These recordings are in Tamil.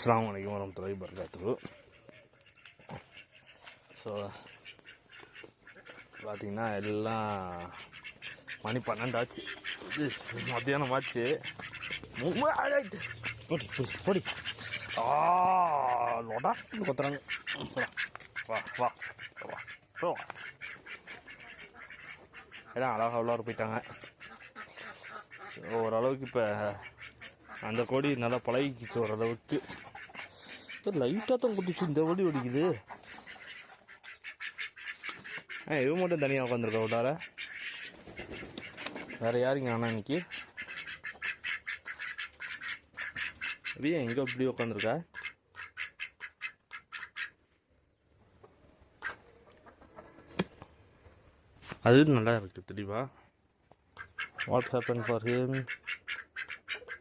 அஸ்லாம் வலைக்கம் வரமத்துலாய் பர்காத்து ஸோ பார்த்தீங்கன்னா எல்லாம் மணி பன்னெண்டாச்சு ஆச்சு. மத்தியானம் ஆச்சு. போடி போடி, போடி. ஆ கொத்துறாங்க வா வா வா வா. எல்லாம் அழகாக உள்ளார போயிட்டாங்க. ஓரளவுக்கு இப்போ அந்த கோடி நல்லா பழகிக்கிச்சு ஓரளவுக்கு. லைட்டாக தான் குட்டிச்சு. இந்த வழி ஒடிக்குது ஆ இவன் மட்டும் தனியாக உட்காந்துருக்கா விட்டார வேற யாருங்க ஆனால் இன்னைக்கு? வியா எங்கே இப்படி உட்காந்துருக்கா அது நல்லா இருக்குது தெளிவா வாட் ஹேப்பன் ஃபார் ஹிம்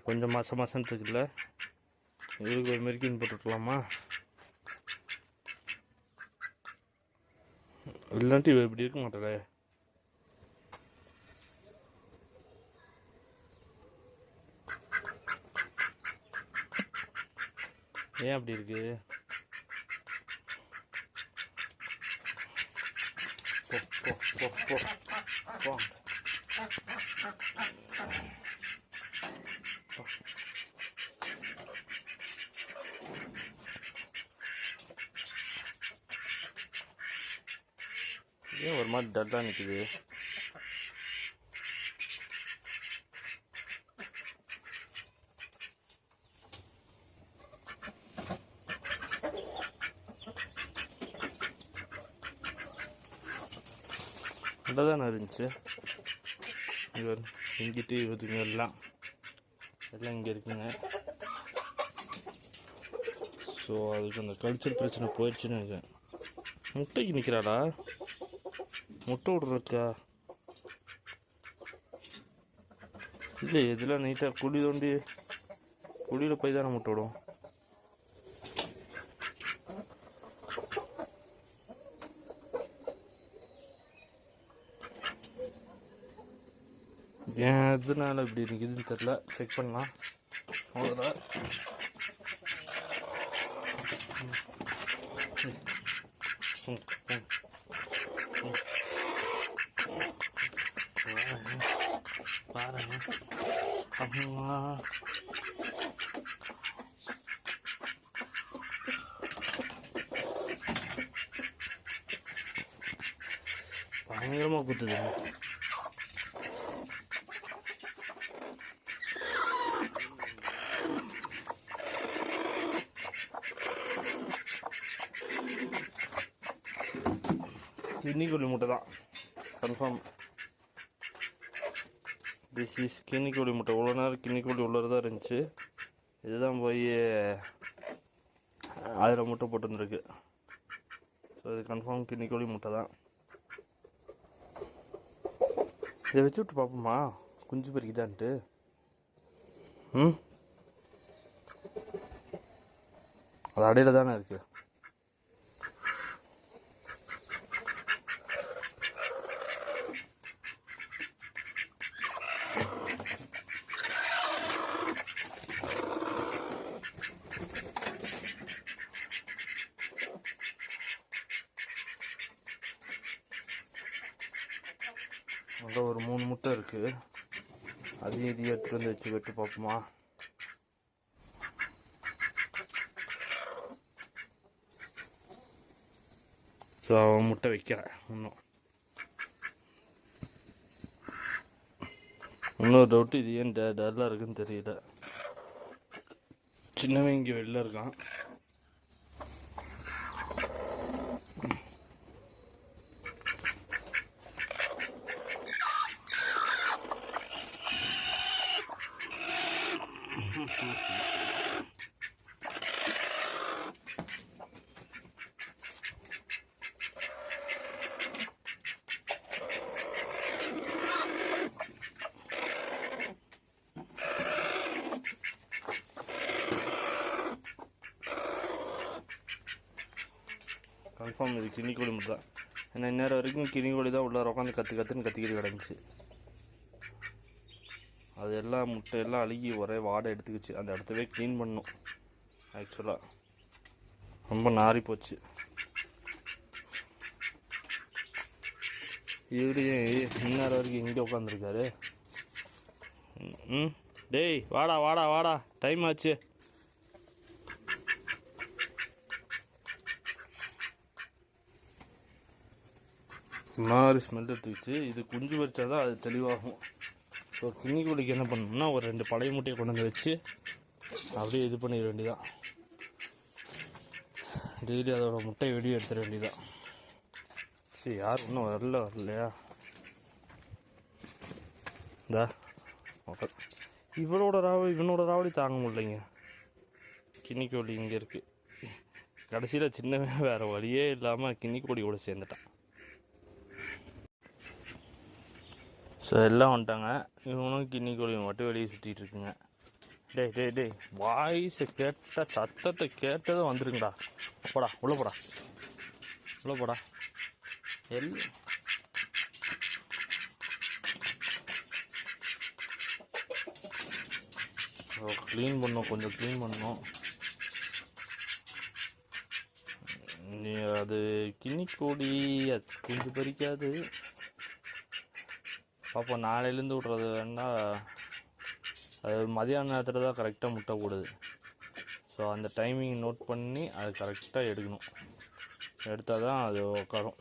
கொஞ்சம் மாதம் மாதம் இருக்குல்ல இதுக்கு ஒரு மெருக்கின் போட்டுக்கலாமா? இல்லாட்டி இவ இப்படி இருக்க மாட்டாளே. ஏன் அப்படி இருக்கு? போ போ போ போ போ. ஏன் ஒரு மாதிரி டல்லாக நிற்குது நல்லா தானே இருந்துச்சு? இவர் இங்கிட்டு இவருங்க எல்லாம். எல்லாம் இங்கே இருக்குங்க. ஸோ அதுக்கு அந்த கல்ச்சர் பிரச்சனை போயிடுச்சுன்னு நினைக்கிறேன். முட்டைக்கு நிற்கிறாடா முட்டை விட்றக்கா இல்லை இதெல்லாம் நீட்டாக குழி தோண்டி குழியில் போய் தானே முட்டை விடும்? ஏன் எதனால இப்படி இருக்குதுன்னு தெரில செக் பண்ணலாம். அவ்வளோதான் ம், ம். பாருங்க அம்மா பயங்கரமாக குத்துது. கிண்ணிக்குள்ளி முட்டை தான் கன்ஃபார்ம் திஸ் இஸ் கிண்ணிக்கோழி முட்டை. இவ்வளோ நேரம் கிண்ணிக்கோழி உள்ளே தான் இருந்துச்சு. இதுதான் போய் ஆயிரம் முட்டை போட்டுருந்துருக்கு. ஸோ இது கன்ஃபார்ம் கிண்ணிக்கோழி முட்டை தான் இதை வச்சு விட்டு பார்ப்போமா? குஞ்சு பறிக்குதான்ட்டு ம்? அது அடையில் தானே இருக்குது அங்கே ஒரு மூணு முட்டை இருக்குது அதையும் இதையும் எடுத்துகிட்டு வந்து வச்சு வெட்டு பார்ப்போமா. ஸோ அவன் முட்டை வைக்கிறேன். இன்னும். இன்னொரு டவுட்டு இது ஏன் ட டல்லாக இருக்குன்னு தெரியல. சின்னவன் இங்கே வெளில இருக்கான். கன்ஃபார்ம் இது கிண்ணிக்கோழி மட்டும் தான் ஏன்னா இந்நேரம் வரைக்கும் கிண்ணிக்கோழி தான் உள்ளார உட்காந்து கற்று கற்றுன்னு கத்திக்கிட்டு கிடந்துச்சு. அது எல்லாம் முட்டை எல்லாம் அழுகி ஒரே வாடை எடுத்துக்கிச்சு. அந்த இடத்தவே க்ளீன் பண்ணும் ஆக்சுவலாக ரொம்ப நாரி போச்சு. இவரு இந்நேரம் வரைக்கும் இங்கே உட்காந்துருக்காரு. ம் டேய் வாடா வாடா வாடா. டைம் ஆச்சு. மாதிரி ஸ்மெல் எடுத்துக்கிச்சு இது குஞ்சு வச்சா தான் அது தெளிவாகும். ஸோ கிண்ணி கோழிக்கு என்ன பண்ணணும்னா ஒரு ரெண்டு பழைய முட்டையை கொண்டு வந்து வச்சு அப்படியே இது பண்ணிட வேண்டியதான் டெய்லி அதோட முட்டையை வெளியே எடுத்துட வேண்டியதான் சரி யார் இன்னும் வரல வரலையா? இந்தா ஓகே இவளோட ராவடி இவனோட ராவடி தாங்க முடியலைங்க. கிண்ணி இங்கே இருக்குது கடைசியில் சின்னவன் வேறு வழியே இல்லாமல் கிண்ணி கூட சேர்ந்துட்டான். ஸோ எல்லாம் வந்துட்டாங்க. இவனும் கிண்ணி கோழியும் மட்டும் வெளியே சுற்றிட்டு இருக்குங்க. டேய் டேய் டேய். வாய்ஸை கேட்ட சத்தத்தை கேட்டதும் வந்துருங்கடா. போடா உள்ளே போடா. உள்ள போடா. எல் க்ளீன் பண்ணோம் கொஞ்சம் க்ளீன் பண்ணோம் நீ அது கிண்ணி கோடி அது குஞ்சு பறிக்காது. பார்ப்போம் நாளையிலேருந்து விட்றது வேணால் அது மதியான நேரத்தில் தான் கரெக்டாக முட்டை கூடுது ஸோ அந்த டைமிங் நோட் பண்ணி அது கரெக்டாக எடுக்கணும். எடுத்தால் தான் அது உட்காரும்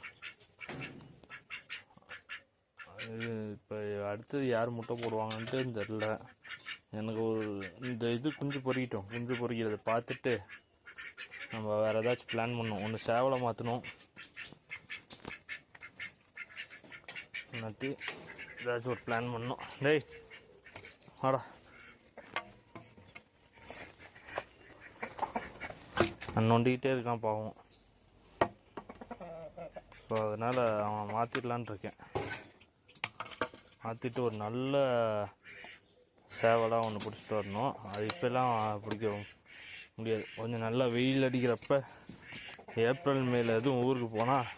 அது இப்போ அடுத்தது யார் முட்டை போடுவாங்கன்ட்டு தெரில எனக்கு ஒரு இந்த இது குஞ்சு பொறிக்கிட்டோம். குஞ்சு பொறிக்கிறத பார்த்துட்டு நம்ம வேறு ஏதாச்சும் பிளான் பண்ணோம் ஒன்று சேவலை மாற்றணும் இல்லாட்டி ஏதாச்சும் ஒரு பிளான் பண்ணோம் டேய் வாடா. நொண்டிக்கிட்டே இருக்கான் பாவம். ஸோ அதனால் அவன் மாற்றிடலான் இருக்கேன். மாற்றிட்டு ஒரு நல்ல சேவலாக ஒன்று பிடிச்சிட்டு வரணும். அது இப்போல்லாம் பிடிக்க முடியாது. கொஞ்சம் நல்லா வெயில் அடிக்கிறப்ப ஏப்ரல் மேல எதுவும் ஊருக்கு போனால்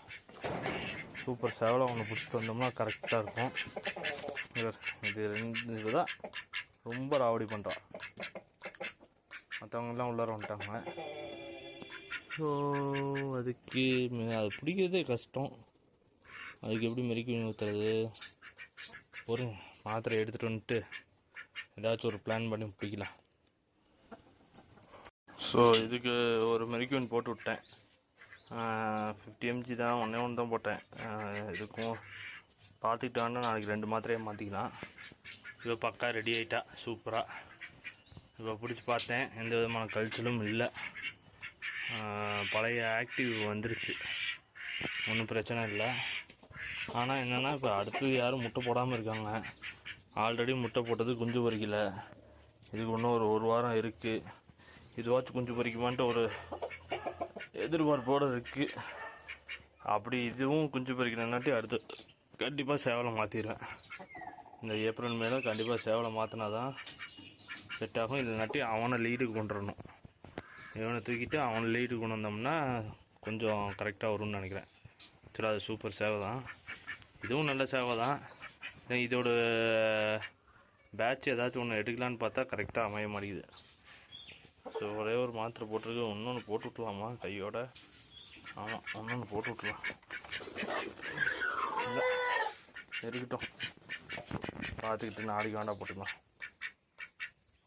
சூப்பர் சேவலை ஒன்று பிடிச்சிட்டு வந்தோம்னா கரெக்டாக இருக்கும். இது ரெண்டு இதுதான். ரொம்ப ராவடி பண்ணுறான் மற்றவங்கெல்லாம் உள்ளார வந்துட்டாங்க. ஸோ அதுக்கு அது பிடிக்கிறதே கஷ்டம். அதுக்கு எப்படி மெரிக்கி ஊற்றுறது ஒரு மாத்திரை எடுத்துகிட்டு வந்துட்டு ஏதாச்சும் ஒரு பிளான் பண்ணி பிடிக்கலாம். ஸோ இதுக்கு ஒரு மெரிக்யூன் போட்டு விட்டேன். ஃபிஃப்டி எம்ஜி தான் ஒன்றே ஒன்று தான் போட்டேன். இதுக்கும் இதுக்கும் பார்த்துக்கிட்டாங்கன்னா நாளைக்கு ரெண்டு மாத்திரையே மாற்றிக்கலாம் இப்போ பக்கா ரெடி ஆகிட்டா சூப்பராக இப்போ பிடிச்சி பார்த்தேன் எந்த விதமான கல்ச்சலும் இல்லை. பழைய ஆக்டிவ் வந்துருச்சு. ஒன்றும் பிரச்சனை இல்லை. ஆனால் என்னென்னா இப்போ அடுத்தது யாரும் முட்டை போடாமல் இருக்காங்க. ஆல்ரெடி முட்டை போட்டது குஞ்சு பொறிக்கல இதுக்கு இன்னும் ஒரு ஒரு வாரம் இருக்குது இதுவாச்சும் குஞ்சு பொறிக்குமான்ட்டு ஒரு எதிர்பார்ப்போடு இருக்குது அப்படி இதுவும் குஞ்சு பொறிக்கணுன்னாட்டி அடுத்து கண்டிப்பாக சேவலை மாற்றிடுவேன் இந்த ஏப்ரல் மேலே கண்டிப்பாக சேவலை மாற்றினா தான் செட் ஆகும். இல்லைனாட்டி அவனை லீடுக்கு கொண்டு வரணும். இவனை தூக்கிட்டு அவனை லீடுக்கு கொண்டு வந்தோம்னா கொஞ்சம் கரெக்டாக வரும்னு நினைக்கிறேன். சரி அது சூப்பர் சேவை தான். இதுவும் நல்ல சேவை தான். இதோட பேட்ச் ஏதாச்சும் ஒன்று எடுக்கலான்னு பார்த்தா கரெக்டாக அமைய மாட்டேங்குது. ஸோ ஒரே ஒரு மாத்திரை போட்டிருக்கு. இன்னொன்று போட்டு விட்லாமா கையோட. ஆமாம் இன்னொன்று போட்டு விட்லாம் இல்லை இருக்கட்டும் பார்த்துக்கிட்டு நாளைக்கு வேண்டாம் போட்டுக்கலாம்.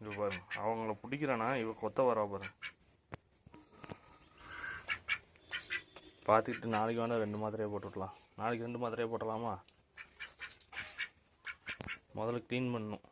இது பாருங்க. அவங்கள பிடிக்கிறானா இவ கொத்த வரா பாருங்க. பார்த்துக்கிட்டு நாளைக்கு வேணால் ரெண்டு மாத்திரையே போட்டு விட்லாம் நாளைக்கு ரெண்டு மாத்திரையே போட்டலாமா? முதல்ல க்ளீன் பண்ணணும்.